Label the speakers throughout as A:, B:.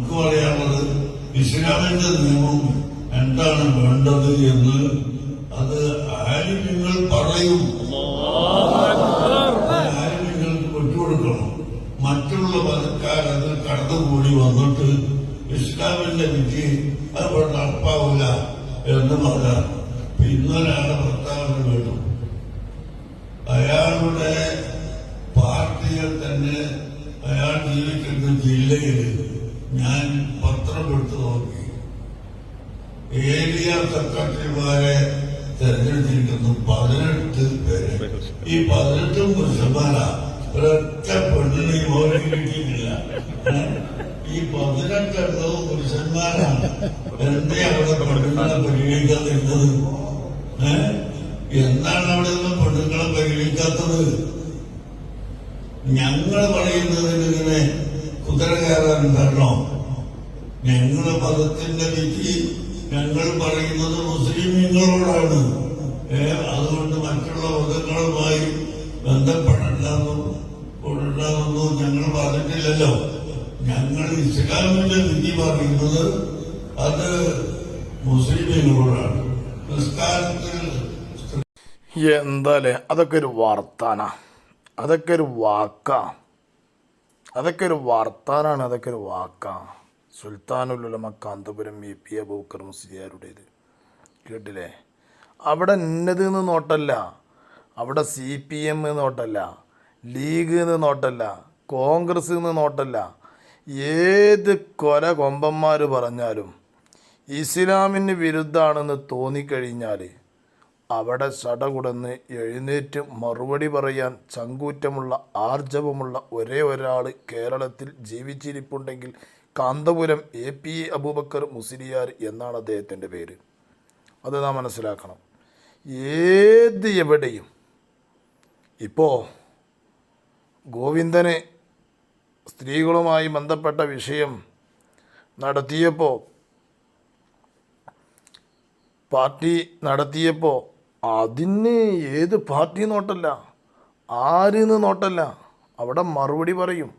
A: നമുക്ക് പറയാനുള്ളത് ഇസ്ലാമിന്റെ നിയമം എന്താണ് വേണ്ടത് എന്ന് അത് ആലിമ്യങ്ങൾ പറയും. ആലിമ്യങ്ങൾക്ക് വിട്ടുകൊടുക്കണം മറ്റുള്ള മതക്കാരത് കടന്നുകൂടി വന്നിട്ട് ഇസ്ലാമിന്റെ വിധി അവിടെ നടപ്പാവില്ല എന്ന് പറഞ്ഞാൽ ഇന്നൊരാളെ പ്രസ്താവന വേണം. അയാളുടെ പാർട്ടിയെ തന്നെ അയാൾ ജീവിക്കുന്ന ജില്ലയിൽ ഞാൻ പത്രം എടുത്തു നോക്കി. ഏരിയ സെക്രട്ടറിമാരെ തെരഞ്ഞെടുത്തിരിക്കുന്നു പതിനെട്ട് പേര്. ഈ പതിനെട്ടും പുരുഷന്മാരാ. ഒരൊറ്റ പെണ്ണിനെ ഓരോ കിട്ടിയിട്ടില്ല? ഈ പതിനെട്ടെണ്ണവും പുരുഷന്മാരാണ്. എന്തേ അവിടെ പെണ്ണുങ്ങളെ പരിഗണിക്കാതിരുന്നത് എന്താണ് അവിടെ നിന്ന് പെണ്ണുങ്ങളെ പരിഗണിക്കാത്തത്? ഞങ്ങൾ പറയുന്നതിന് ഇങ്ങനെ കുതിര കയറാനുണ്ടല്ലോ ഞങ്ങളുടെ മതത്തിന്റെ വിധി ഞങ്ങൾ പറയുന്നത് മുസ്ലിമീങ്ങളോടാണ് അതുകൊണ്ട് മറ്റുള്ള മതങ്ങളുമായി ബന്ധപ്പെടണ്ടെന്നും ഞങ്ങൾ പറഞ്ഞിട്ടില്ലല്ലോ. ഞങ്ങൾ ഇസ്ലാമിന്റെ വിധി പറയുന്നത് അത് മുസ്ലിമീങ്ങളോടാണ് നിസ്കാരത്തിൽ
B: എന്താ അതൊക്കെ ഒരു വാർത്താന. അതൊക്കെ ഒരു വാക്കാ. അതൊക്കെ ഒരു വർത്താനാണ് അതൊക്കെ ഒരു വാക്കാ. സുൽത്താനുലുലമ കാന്തപുരം എ പി അബൂക്കർ മുസ്ലിയാരുടേത്. കേട്ടില്ലേ? അവിടെ ഇന്നത് എന്ന് നോട്ടല്ല. അവിടെ സി പി എം നോട്ടല്ല. ലീഗ് എന്ന് നോട്ടല്ല. കോൺഗ്രസ് എന്ന് നോട്ടല്ല. ഏത് കൊല കൊമ്പന്മാർ പറഞ്ഞാലും ഇസ്ലാമിന് വിരുദ്ധാണെന്ന് തോന്നിക്കഴിഞ്ഞാൽ അവിടെ സടകുടന്ന് എഴുന്നേറ്റ് മറുപടി പറയാൻ ചങ്കൂറ്റമുള്ള ആർജവമുള്ള ഒരേ ഒരാൾ കേരളത്തിൽ ജീവിച്ചിരിപ്പുണ്ടെങ്കിൽ കാന്തപുരം എ പി അബൂബക്കർ മുസ്ലിയാർ എന്നാണ് അദ്ദേഹത്തിന്റെ പേര്. അത് നാം മനസ്സിലാക്കണം. ഏത് എവിടെയും ഇപ്പോൾ ഗോവിന്ദന് സ്ത്രീകളുമായി ബന്ധപ്പെട്ട വിഷയം നടത്തിയപ്പോൾ പാർട്ടി നടത്തിയപ്പോൾ അതിന് ഏത് പാർട്ടി നോട്ടല്ല. ആരെന്ന് നോട്ടല്ല. അവിടെ മറുപടി പറയും.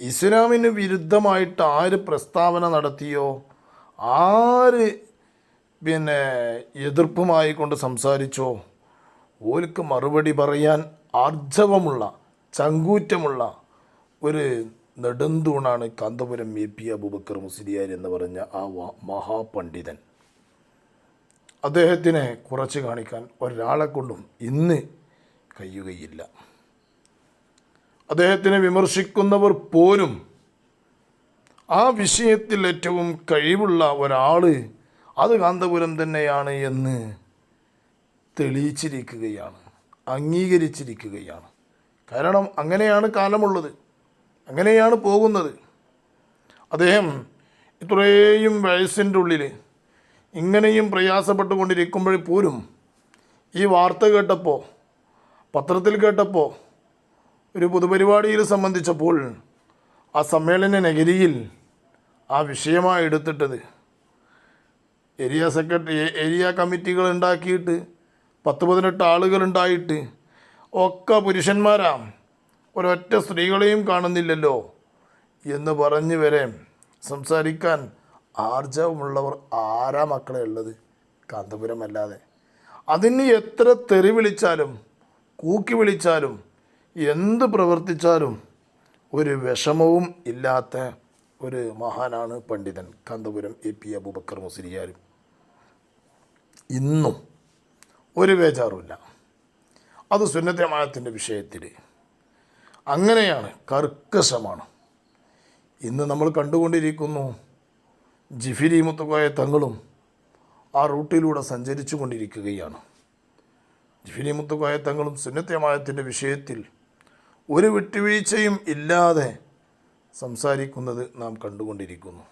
B: ഇസ്ലാമിന് വിരുദ്ധമായിട്ട് ആര് പ്രസ്താവന നടത്തിയോ ആര് പിന്നെ എതിർപ്പുമായി കൊണ്ട് സംസാരിച്ചോ ഓൽക്ക് മറുപടി പറയാൻ ആർജവമുള്ള ചങ്കൂറ്റമുള്ള ഒരു നെടുന്തൂണാണ് കാന്തപുരം എ പി അബൂബക്കർ മുസ്ലിയാർ എന്ന് പറഞ്ഞ ആ മഹാപണ്ഡിതൻ. അദ്ദേഹത്തിനെ കുറച്ച് കാണിക്കാൻ ഒരാളെ കൊണ്ടും ഇന്ന് കഴിയുകയില്ല. അദ്ദേഹത്തിനെ വിമർശിക്കുന്നവർ പോലും ആ വിഷയത്തിൽ ഏറ്റവും കഴിവുള്ള ഒരാൾ അത് കാന്തപുരം തന്നെയാണ് എന്ന് തെളിയിച്ചിരിക്കുകയാണ് അംഗീകരിച്ചിരിക്കുകയാണ്. കാരണം അങ്ങനെയാണ് കാലമുള്ളത് അങ്ങനെയാണ് പോകുന്നത്. അദ്ദേഹം ഇത്രയും വയസ്സിന്റെ ഉള്ളിൽ ഇങ്ങനെയും പ്രയാസപ്പെട്ടുകൊണ്ടിരിക്കുമ്പോൾ പോലും ഈ വാർത്ത കേട്ടപ്പോൾ പത്രത്തിൽ കേട്ടപ്പോൾ ഒരു പൊതുപരിപാടിയിൽ സംബന്ധിച്ചപ്പോൾ ആ സമ്മേളന നഗരിയിൽ ആ വിഷയമായി എടുത്തിട്ടത് ഏരിയ സെക്രട്ടറി ഏരിയ കമ്മിറ്റികൾ ഉണ്ടാക്കിയിട്ട് പത്ത് പതിനെട്ട് ആളുകൾ ഉണ്ടായിട്ട് ഒക്കെ പുരുഷന്മാരാ ഒരൊറ്റ സ്ത്രീകളെയും കാണുന്നില്ലല്ലോ എന്ന് പറഞ്ഞു വരെ സംസാരിക്കാൻ ആർജവമുള്ളവർ ആരാ മക്കളെ ഉള്ളത്? കാന്തപുരമല്ലാതെ. അതിന് എത്ര തെറി വിളിച്ചാലും കൂക്കി വിളിച്ചാലും എന്ത് പ്രവർത്തിച്ചാലും ഒരു വിഷമവും ഇല്ലാത്ത ഒരു മഹാനാണ് പണ്ഡിതൻ കാന്തപുരം എ പി അബൂബക്കർ മുസ്ലിയാരും. ഇന്നും ഒരു ബേജാറുമില്ല. അത് സുന്നത്തമായത്തിന്റെ വിഷയത്തിൽ അങ്ങനെയാണ് കർക്കശമാണ്. ഇന്ന് നമ്മൾ കണ്ടുകൊണ്ടിരിക്കുന്നു ജിഫിരി മുത്തുക്കോയ തങ്ങളും ആ റൂട്ടിലൂടെ സഞ്ചരിച്ചു കൊണ്ടിരിക്കുകയാണ്. ജിഫിരി മുത്തുക്കോയ തങ്ങളും സുന്നത്യമായത്തിന്റെ വിഷയത്തിൽ ഒരു വിട്ടുവീഴ്ചയും ഇല്ലാതെ സംസാരിക്കുന്നത് നാം കണ്ടുകൊണ്ടിരിക്കുന്നു.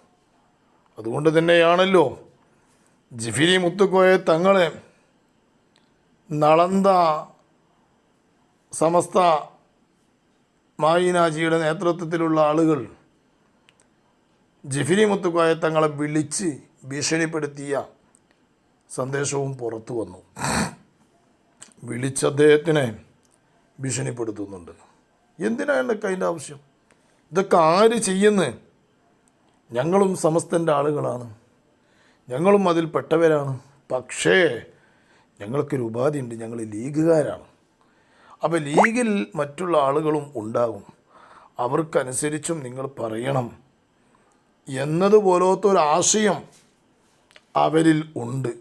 B: അതുകൊണ്ട് തന്നെയാണല്ലോ ജിഫിരി മുത്തുക്കോയ തങ്ങളെ നളന്ത സമസ്ത മായിനാജിയുടെ നേതൃത്വത്തിലുള്ള ആളുകൾ ജിഫിരി മുത്തുക്കോയ തങ്ങളെ വിളിച്ച് ഭീഷണിപ്പെടുത്തിയ സന്ദേശവും പുറത്തു വന്നു. വിളിച്ച അദ്ദേഹത്തിനെ ഭീഷണിപ്പെടുത്തുന്നുണ്ട് എന്തിനാണ് അതിന്റെ ആവശ്യം? ഇതൊക്കെ ആര് ചെയ്യുന്നത് ഞങ്ങളും സമസ്തന്റെ ആളുകളാണ്. ഞങ്ങളും അതിൽ പെട്ടവരാണ്. പക്ഷേ ഞങ്ങൾക്കൊരു ഉപാധിയുണ്ട്. ഞങ്ങൾ ലീഗുകാരാണ്. അപ്പോൾ ലീഗിൽ മറ്റുള്ള ആളുകളും ഉണ്ടാകും. അവർക്കനുസരിച്ചും നിങ്ങൾ പറയണം. എന്നതുപോലത്തെ ഒരു ആശയം അവരിൽ ഉണ്ട്.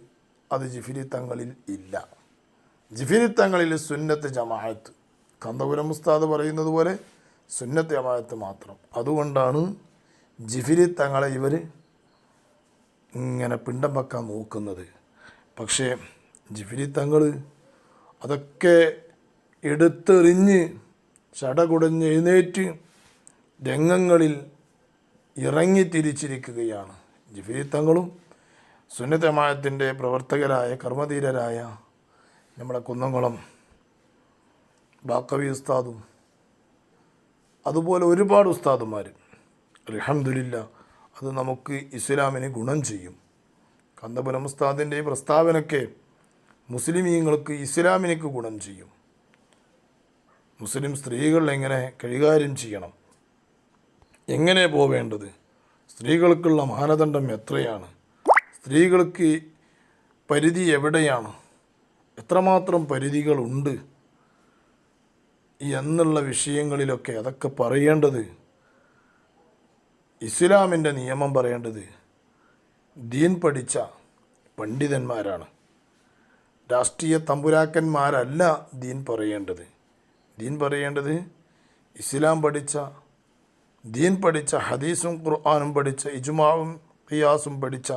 B: അത് ജിഫിരി തങ്ങളിൽ ഇല്ല. ജിഫിരി തങ്ങളിൽ സുന്നത്ത് ജമാഅത്ത്. കന്തപുരം ഉസ്താദ് പറയുന്നത് പോലെ സുന്നത്ത് ജമാഅത്ത് മാത്രം. അതുകൊണ്ടാണ് ജിഫിരി തങ്ങളെ ഇവർ ഇങ്ങനെ പിണ്ടം വെക്കാൻ നോക്കുന്നത്. പക്ഷേ ജിഫിരി തങ്ങൾ അതൊക്കെ എടുത്തെറിഞ്ഞ് ചടകുടഞ്ഞ് എഴുന്നേറ്റ് രംഗങ്ങളിൽ ഇറങ്ങി തിരിച്ചിരിക്കുകയാണ്. ജിഫിരി തങ്ങളും സുന്നത്തമായത്തിന്റെ പ്രവർത്തകരായ കർമ്മധീരരായ നമ്മുടെ കുന്നംകുളം ബാക്കവി ഉസ്താദും അതുപോലെ ഒരുപാട് ഉസ്താദുമാർ അലഹമില്ല അത് നമുക്ക് ഇസ്ലാമിന് ഗുണം ചെയ്യും. കന്തപുരം ഉസ്താദിന്റെ പ്രസ്താവനയ്ക്ക് മുസ്ലിമീങ്ങൾക്ക് ഇസ്ലാമിനേക്ക് ഗുണം ചെയ്യും. മുസ്ലിം സ്ത്രീകൾ എങ്ങനെ കൈകാര്യം ചെയ്യണം? എങ്ങനെ പോവേണ്ടത്? സ്ത്രീകൾക്കുള്ള മാനദണ്ഡം എത്രയാണ്? സ്ത്രീകൾക്ക് പരിധി എവിടെയാണ്? എത്രമാത്രം പരിധികളുണ്ട്? എന്നുള്ള വിഷയങ്ങളിലൊക്കെ അതൊക്കെ പറയേണ്ടത് ഇസ്ലാമിന്റെ നിയമം പറയേണ്ടത് ദീൻ പഠിച്ച പണ്ഡിതന്മാരാണ്. രാഷ്ട്രീയ തമ്പുരാക്കന്മാരല്ല ദീൻ പറയേണ്ടത്. ദീൻ പറയേണ്ടത് ഇസ്ലാം പഠിച്ച ദീൻ പഠിച്ച ഹദീസും ഖുർആാനും പഠിച്ച ഇജുമാവും ഖിയാസും പഠിച്ച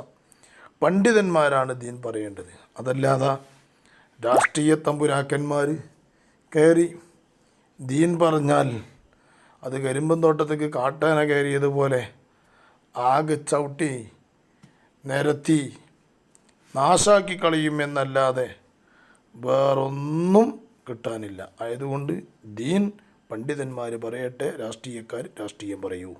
B: പണ്ഡിതന്മാരാണ് ദീൻ പറയേണ്ടത്. അതല്ലാതെ രാഷ്ട്രീയ തമ്പുരാക്കന്മാർ കയറി ദീൻ പറഞ്ഞാൽ അത് കരിമ്പൻ തോട്ടത്തേക്ക് കാട്ടാന കയറിയതുപോലെ ആകെ ചവിട്ടി നിരത്തി നാശാക്കി കളയുമെന്നല്ലാതെ വേറൊന്നും കിട്ടാനില്ല. ആയതുകൊണ്ട് ദീൻ പണ്ഡിതന്മാർ പറയട്ടെ രാഷ്ട്രീയക്കാർ രാഷ്ട്രീയം പറയൂ.